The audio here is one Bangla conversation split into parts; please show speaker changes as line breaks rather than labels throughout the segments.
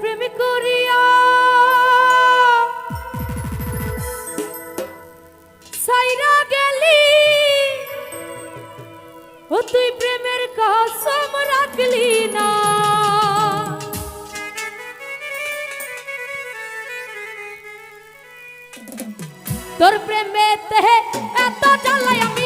প্রেম করিয়া সাইরা গেলি। ও তুই প্রেমের কসম রাখলি না। তোর প্রেমে এত জ্বালায় আমি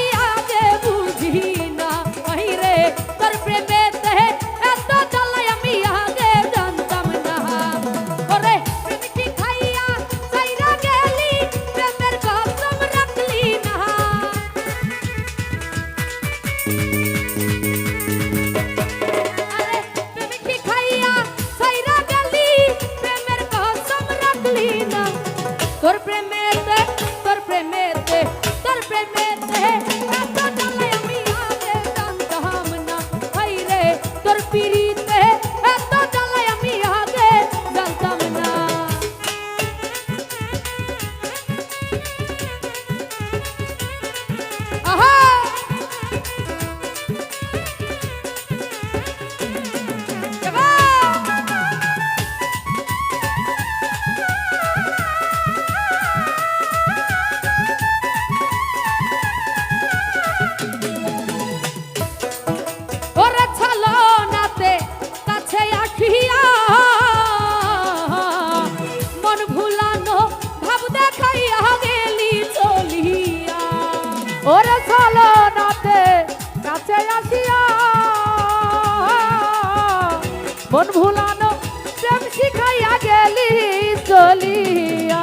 আসিয়া মন ভুলানো প্রেম শিখাইয়া গেলি চলিয়া।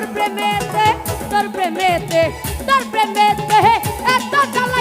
তোর প্রেমেতে তোর প্রেমেতে তোর প্রেমেতে এত জ্বালা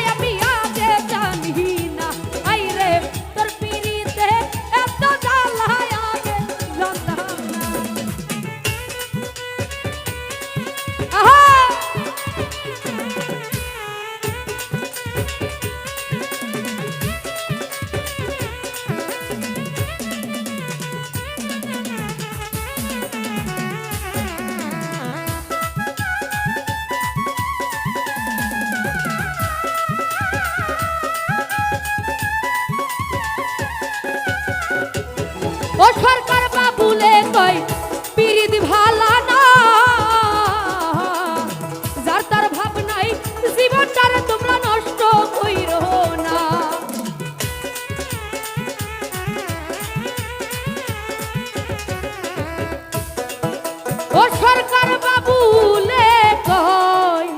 ও সরকার বাবুলে কয়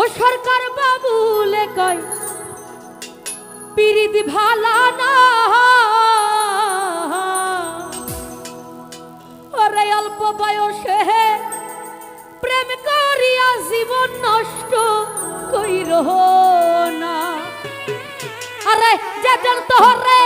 ও সরকার বাবুলে কয় পিরিত ভালা না। ওরে অল্প বয়সে প্রেম করিয়া জীবন নষ্ট কইর না। আরে যেটার তোহরে